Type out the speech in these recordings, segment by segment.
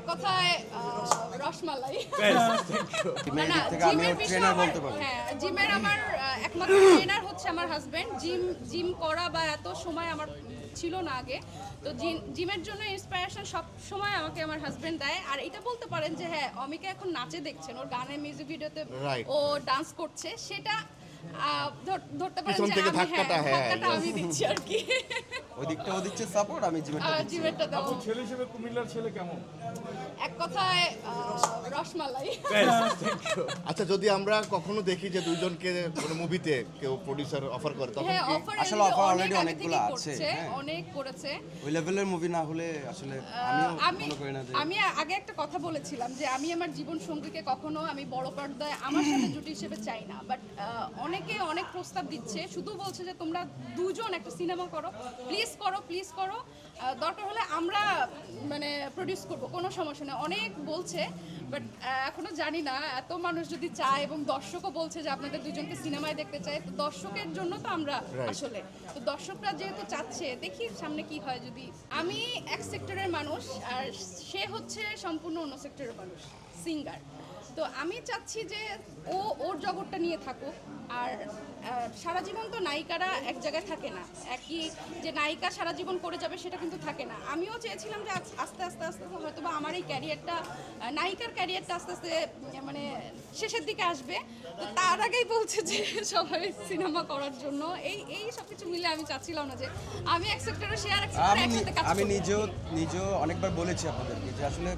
এক কথায় আহ, রসমালাই। না, না, থেকে আমি জিমের বিষয়ে আমার- হ্যাঁ, জিমের আমার একমাত্র ট্রেনার হচ্ছে আমার হাজবেন্ড জিম জিম করা বা এত সময় আমার ছিল না আগে। তো জিম- জিমের জন্য ইন্সপিরেশন সব সময় আমাকে আমার হাজবেন্ড দেয়। আর এটা বলতে পারেন যে হ্যাঁ অমিকা এখন নাচে দেখছেন। ওর গানের মিউজিক ভিডিওতে ও ডান্স করছে। সেটা ধরতে পারেন পিছন যে থেকে আমি- হ্যাঁ, ধাক্কাটা, হ্যাঁ, আমি দিচ্ছি আর কি। ওই দিকটা ও দিচ্ছে সাপোর্ট আমি দিচ্ছি। দাও ছেলে হিসেবে কুমিল্লার ছেলে কেমন? এক কথায় রসমালাই। আচ্ছা যদি আমরা কখনো দেখি যে দুইজনকে কোনো মুভিতে কেউ প্রডিউসার অফার করে তখন হ্যাঁ কি অফার আসলে offer already অনেকগুলো আছে, হ্যাঁ। অনেক করেছে। ওই লেভেলের মুভি না হলে আসলে আমি করি না আমি আগে একটা কথা বলেছিলাম যে আমি আমার জীবন সঙ্গীকে কখনো আমি বড় পর্দায় আমার সাথে জুটি হিসেবে চাই না বাট অনেকে অনেক প্রস্তাব দিচ্ছে শুধু বলছে যে তোমরা দুজন একটা সিনেমা করো প্লিজ করো প্লিজ করো। দরকার হলে আমরা মানে প্রডিউস করব কোনো সমস্যা নেই। অনেক বলছে বাট এখনও জানি না। এত মানুষ যদি চায় এবং দর্শকও বলছে যে আপনাদের দুজনকে সিনেমায় দেখতে চায় তো দর্শকের জন্য তো আমরা আসলে। তো দর্শকরা যেহেতু চাচ্ছে দেখি সামনে কি হয় যদি। আমি এক সেক্টরের মানুষ আর সে হচ্ছে সম্পূর্ণ অন্য সেক্টরের মানুষ সিঙ্গার তো আমি চাচ্ছি যে ও ওর জগৎটা নিয়ে থাকুক। আর সারা জীবন তো নায়িকারা এক জায়গায় থাকে না। একই যে নায়িকা সারা জীবন করে যাবে সেটা কিন্তু থাকে না। আমিও চেয়েছিলাম যে আস্তে আস্তে আস্তে আস্তে হয়তো বা আমার এই ক্যারিয়ারটা নায়িকার ক্যারিয়ারটা আস্তে আস্তে মানে শেষের দিকে আসবে। তো তার আগেই বলছে যে সবাই সিনেমা করার জন্য। এই এই সব কিছু মিলে আমি চাচ্ছিলাম না যে আমি এক সেক্টরে আমি একসাথে কাজ আমি নিজেও নিজেও অনেকবার বলেছি আপনাদেরকে যে আসলে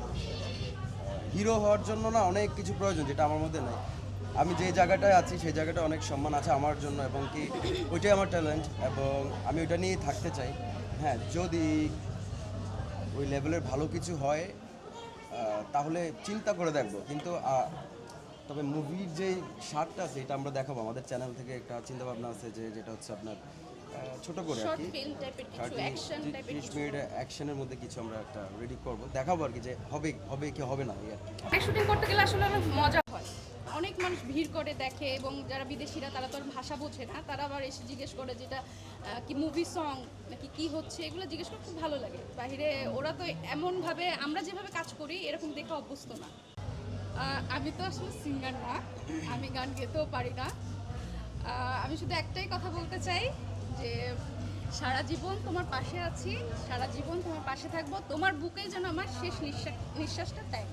হিরো হওয়ার জন্য না অনেক কিছু প্রয়োজন যেটা আমার মধ্যে নাই। আমি যে জায়গাটায় আছি, সেই জায়গাটা অনেক সম্মান আছে আমার জন্য এবং কি ওইটাই আমার ট্যালেন্ট এবং আমি ওইটা নিয়েই থাকতে চাই। হ্যাঁ যদি ওই লেভেলের ভালো কিছু হয় তাহলে চিন্তা করে দেখব। কিন্তু তবে মুভির যে স্বাদটা আছে, এটা আমরা দেখাবো। আমাদের চ্যানেল থেকে একটা চিন্তা ভাবনা আছে যে, যেটা হচ্ছে আপনার ছোট করে আর শর্ট কি। ফিল্ম টাইপের কিছু অ্যাকশন টাইপের তিরিশ কিছু। মিনিট অ্যাকশনের মধ্যে কিছু আমরা একটা রেডি করব। দেখাবো আর কি যে হবে হবে কি হবে না এই আর কি। শুটিং করতে গেলে আসলে অনেক মজা হয়। অনেক মানুষ ভিড় করে দেখে এবং যারা বিদেশিরা তারা তো আর ভাষা বোঝে না। তারা আবার এসে জিজ্ঞেস করে যেটা কি মুভি সং নাকি কি হচ্ছে? এগুলো জিজ্ঞেস করতে খুব ভালো লাগে। বাইরে ওরা তো এমনভাবে আমরা যেভাবে কাজ করি এরকম দেখে অভ্যস্ত না। আমি তো আসলে সিঙ্গার না। আমি গান গেতেও পারি না। আমি শুধু একটাই কথা বলতে চাই। যে সারা জীবন তোমার পাশে আছি, সারা জীবন তোমার পাশে থাকব, তোমার বুকেই যেন আমার শেষ নিঃশ্বাস নিঃশ্বাসটা ত্যাগ